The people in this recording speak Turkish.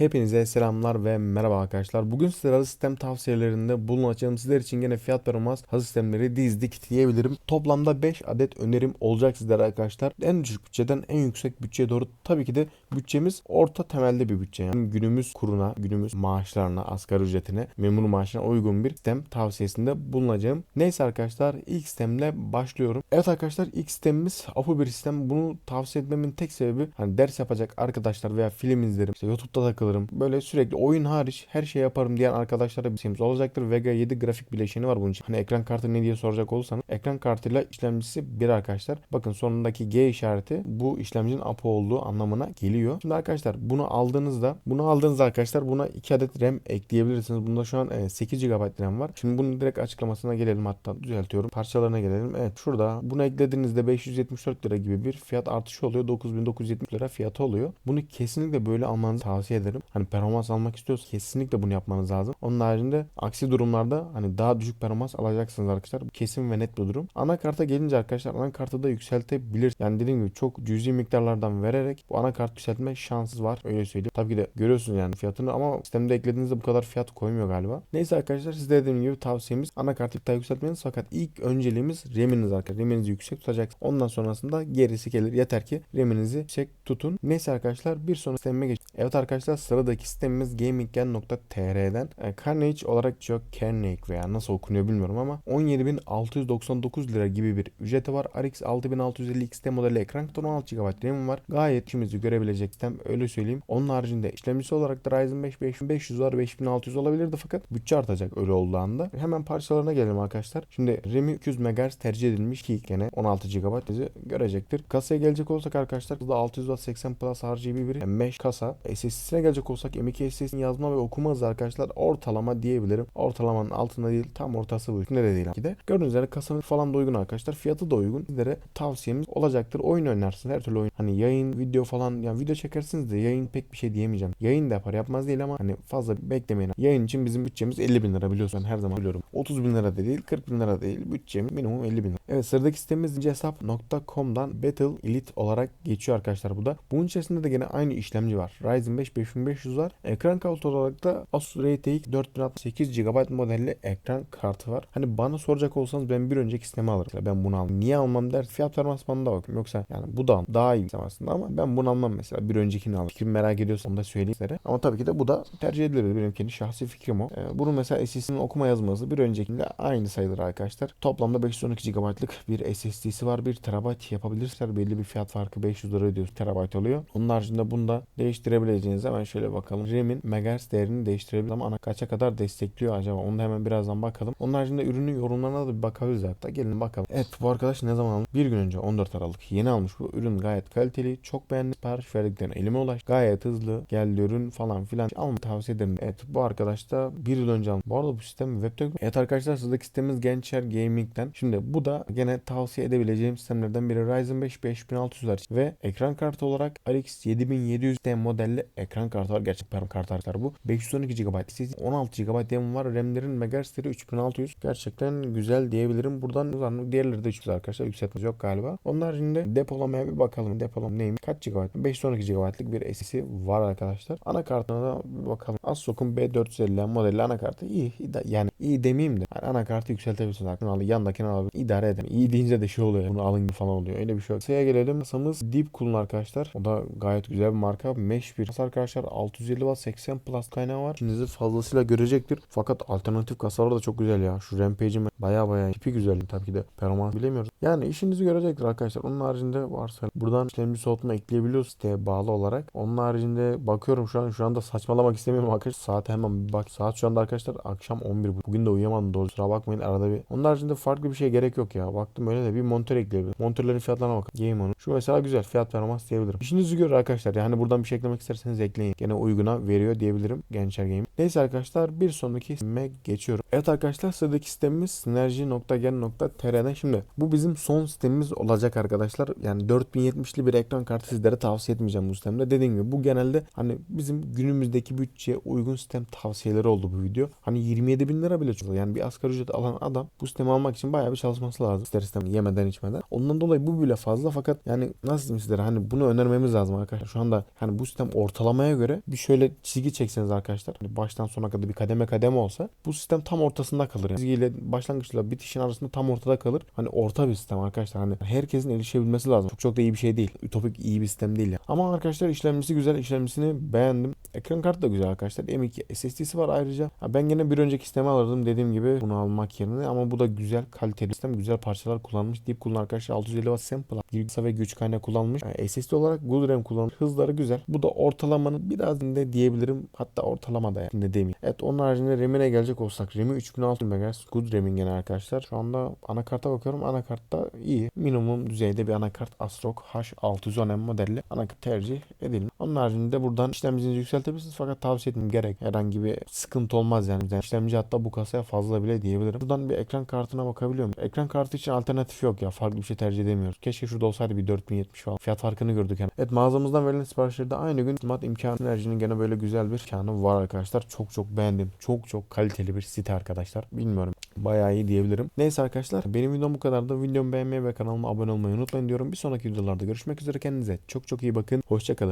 Hepinize selamlar ve merhaba arkadaşlar. Bugün sizlere hızlı sistem tavsiyelerinde bulunacağım. Sizler için yine fiyat performans hızlı sistemleri dizdik diyebilirim. Toplamda 5 adet önerim olacak sizlere arkadaşlar. En düşük bütçeden en yüksek bütçeye doğru tabii ki de bütçemiz orta temelde bir bütçe. Yani günümüz kuruna, günümüz maaşlarına, asgari ücretine, memur maaşına uygun bir sistem tavsiyesinde bulunacağım. Neyse arkadaşlar ilk sistemle başlıyorum. Evet arkadaşlar ilk sistemimiz APU bir sistem. Bunu tavsiye etmemin tek sebebi hani ders yapacak arkadaşlar veya film izlerim, işte YouTube'da takılırım. Böyle sürekli oyun hariç her şey yaparım diyen arkadaşlara bir şeyimiz olacaktır. Vega 7 grafik bileşeni var bunun için. Hani ekran kartı ne diye soracak olursanız ekran kartıyla işlemcisi bir arkadaşlar. Bakın sonundaki G işareti bu işlemcinin APU olduğu anlamına geliyor. Şimdi arkadaşlar bunu aldığınızda bunu aldığınızda arkadaşlar buna 2 adet RAM ekleyebilirsiniz. Bunda şu an e, 8 GB RAM var. Şimdi bunun direkt açıklamasına gelelim hatta düzeltiyorum. Parçalarına gelelim. Evet şurada bunu eklediğinizde 574 lira gibi bir fiyat artışı oluyor. 9970 lira fiyatı oluyor. Bunu kesinlikle böyle almanızı tavsiye ederim. Hani performans almak istiyorsanız kesinlikle bunu yapmanız lazım. Onun haricinde aksi durumlarda hani daha düşük performans alacaksınız arkadaşlar. Kesin ve net bir durum. Anakarta gelince arkadaşlar anakartı da yükseltebilir. Yani dediğim gibi çok cüzi miktarlardan vererek bu anakart yükseltme şansı var. Öyle söyleyeyim. Tabii ki de görüyorsunuz yani fiyatını ama sistemde eklediğinizde bu kadar fiyat koymuyor galiba. Neyse arkadaşlar size dediğim gibi tavsiyemiz anakartı bir daha yükseltmeniz fakat ilk önceliğimiz RAM'iniz arkadaşlar. RAM'inizi yüksek tutacaksınız. Ondan sonrasında gerisi gelir. Yeter ki RAM'inizi yüksek tutun. Neyse arkadaşlar bir sonraki sistemime geç. Evet arkadaşlar sıradaki sistemimiz gaminggen.tr'den e, Carnage olarak geçiyor. Carnage veya nasıl okunuyor bilmiyorum ama 17.699 lira gibi bir ücreti var. RX 6650 XT modeli ekran kartı 16 GB RAM var. Gayet işimizi görebilecek sistem öyle söyleyeyim. Onun haricinde işlemcisi olarak da Ryzen 5 5500 var 5600 olabilirdi fakat bütçe artacak öyle olduğu anda. Hemen parçalarına gelelim arkadaşlar. Şimdi RAM'i 200 MHz tercih edilmiş ki gene 16 GB bizi görecektir. Kasaya gelecek olsak arkadaşlar burada 600 Watt 80 Plus RGB bir mesh kasa. SSD'sine gelecek olsak M.2 SSD'nin yazma ve okuma hızı arkadaşlar ortalama diyebilirim. Ortalamanın altında değil tam ortası bu. Ne de değil ki de. Gördüğünüz üzere kasanın falan da uygun arkadaşlar. Fiyatı da uygun. Sizlere tavsiyemiz olacaktır. Oyun oynarsınız. Her türlü oyun. Hani yayın, video falan yani video çekersiniz de yayın pek bir şey diyemeyeceğim. Yayın da yapar yapmaz değil ama hani fazla beklemeyin. Yayın için bizim bütçemiz 50 bin lira biliyorsun. Ben her zaman biliyorum. 30 bin lira da değil 40 bin lira değil. Bütçemiz minimum 50 bin lira. Evet sıradaki sitemiz hesap.com'dan Battle Elite olarak geçiyor arkadaşlar bu da. Bunun içerisinde de gene aynı işlemci var. Ryzen 5 5500 var. Ekran kartı olarak da Asus RTX 4068 GB modelli ekran kartı var. Hani bana soracak olsanız ben bir önceki sistemi alırım. Ben bunu almam. Niye almam der. Fiyat performans bana da bakıyorum. Yoksa yani bu da daha iyi aslında ama ben bunu almam mesela. Bir öncekini alırım. Fikrimi merak ediyorsam da söyleyeyim sizlere. Ama tabii ki de bu da tercih edilir. Benim kendi şahsi fikrim o. Ee, bunun mesela SSD'nin okuma yazması bir öncekinde aynı sayılır arkadaşlar. Toplamda 512 GB'lık bir SSD'si var. 1 TB yapabilirler. Belli bir fiyat farkı 500 lira ödüyoruz. TB oluyor. Onun haricinde bunu da değiştirebileceğiniz hemen şöyle bakalım. RAM'in megahertz değerini değiştirebilir ama ana kaça kadar destekliyor acaba? Onu da hemen birazdan bakalım. Onun haricinde ürünün yorumlarına da bir bakabiliriz hatta. Gelin bakalım. Evet bu arkadaş ne zaman almış? Bir gün önce 14 Aralık yeni almış bu ürün gayet kaliteli. Çok beğendim. Sipariş verdiklerine elime ulaştı. Gayet hızlı. Geldi ürün falan filan. Alma tavsiye ederim. Evet bu arkadaş da bir yıl önce almış. Bu arada bu sistem webtek. Evet arkadaşlar sıradaki sistemimiz Gençer Gaming'den. Şimdi bu da gene tavsiye edebileceğim sistemlerden biri Ryzen 5 5600 var ve ekran kartı olarak RX 7700 D modelli ekran kartı var. Gerçek performans kartı arkadaşlar bu. 512 GB SSD 16 GB RAM var. RAM'lerin megahertzleri 3600. Gerçekten güzel diyebilirim. Buradan diğerleri de 300 arkadaşlar. Yükseltmesi yok galiba. Onun haricinde depolamaya bir bakalım. Depolama neymiş? Kaç GB? 512 GB'lık bir SSD var arkadaşlar. Anakartına da bir bakalım. Asus'un B450 modeli anakartı iyi. Yani iyi demeyeyim de. Yani anakartı yükseltebilirsiniz. Aklını yandakini alabilir. İdare edin. İyi deyince de şey oluyor. Bunu alın falan oluyor. Öyle bir şey yok. Sayıya gelelim. Masamız Deep Cool'un arkadaşlar. O da gayet güzel bir marka. Mesh bir kasa arkadaşlar. 650 watt 80 plus kaynağı var. İçinizi fazlasıyla görecektir. Fakat alternatif kasalar da çok güzel ya. Şu Rampage'in baya baya tipi güzel. Tabii ki de performans bilemiyoruz. Yani işinizi görecektir arkadaşlar. Onun haricinde varsa buradan işlemci soğutma ekleyebiliyoruz siteye bağlı olarak. Onun haricinde bakıyorum şu an şu anda saçmalamak istemiyorum arkadaşlar. Saate hemen bir bak. Saat şu anda arkadaşlar akşam 11. Bugün de uyuyamadım doğru. Kusura bakmayın arada bir. Onun haricinde farklı bir şey gerek yok ya. Baktım öyle de bir monitör ekleyebilirim. Monitörlerin fiyatlarına bakın. Game onu. Şu mesela güzel fiyat performans diyebilirim. İşinizi görür arkadaşlar. Yani buradan bir şey eklemek isterseniz ekleyin. Gene uyguna veriyor diyebilirim Gençler Game. Neyse arkadaşlar bir sonraki sisteme geçiyorum. Evet arkadaşlar sıradaki sistemimiz sinerji.gen.tr'den. Şimdi bu bizim son sistemimiz olacak arkadaşlar. Yani 4070'li bir ekran kartı sizlere tavsiye etmeyeceğim bu sistemde. Dediğim gibi bu genelde hani bizim günümüzdeki bütçeye uygun sistem tavsiyeleri oldu bu video. Hani 27 bin lira bile çok. Yani bir asgari ücret alan adam bu sistemi almak için bayağı bir çalışması lazım. İster istemez yemeden içmeden. Ondan dolayı bu bile fazla fakat yani nasıl diyeyim sizlere hani bunu önermemiz lazım arkadaşlar. Şu anda hani bu sistem ortalamaya göre göre bir şöyle çizgi çekseniz arkadaşlar hani baştan sona kadar bir kademe kademe olsa bu sistem tam ortasında kalır. Yani. Çizgiyle başlangıçla bitişin arasında tam ortada kalır. Hani orta bir sistem arkadaşlar. Hani herkesin erişebilmesi lazım. Çok çok da iyi bir şey değil. Ütopik iyi bir sistem değil ya. Ama arkadaşlar işlemcisi güzel. işlemcisini beğendim. Ekran kartı da güzel arkadaşlar. M2 SSD'si var ayrıca. Ha, ben gene bir önceki sistemi alırdım dediğim gibi bunu almak yerine ama bu da güzel kaliteli sistem. Güzel parçalar kullanmış. Deep kullan arkadaşlar 650 watt sample. Girgisa ve güç kaynağı kullanmış. Yani SSD olarak good RAM kullanmış. Hızları güzel. Bu da ortalamanın biraz de diyebilirim. Hatta ortalama da yani demeyeyim. Evet onun haricinde RAM'ine gelecek olsak RAM'i 3600 MHz. Good RAM'in gene arkadaşlar. Şu anda anakarta bakıyorum. Anakartta iyi. Minimum düzeyde bir anakart Astrok H610M modelli anakart tercih edilmiş. Onun haricinde buradan işlemcinizi yükseltebilirsiniz fakat tavsiye etmem gerek. Herhangi bir sıkıntı olmaz yani. yani işlemci hatta bu kasaya fazla bile diyebilirim. Buradan bir ekran kartına bakabiliyorum. Ekran kartı için alternatif yok ya. Farklı bir şey tercih edemiyoruz. Keşke şurada olsaydı bir 4070 falan. Fiyat farkını gördük yani. Evet mağazamızdan verilen siparişlerde aynı gün smart imkanı enerjinin gene böyle güzel bir imkanı var arkadaşlar. Çok çok beğendim. Çok çok kaliteli bir site arkadaşlar. Bilmiyorum. Bayağı iyi diyebilirim. Neyse arkadaşlar benim videom bu kadardı. Videomu beğenmeyi ve kanalıma abone olmayı unutmayın diyorum. Bir sonraki videolarda görüşmek üzere. Kendinize çok çok iyi bakın. Hoşçakalın.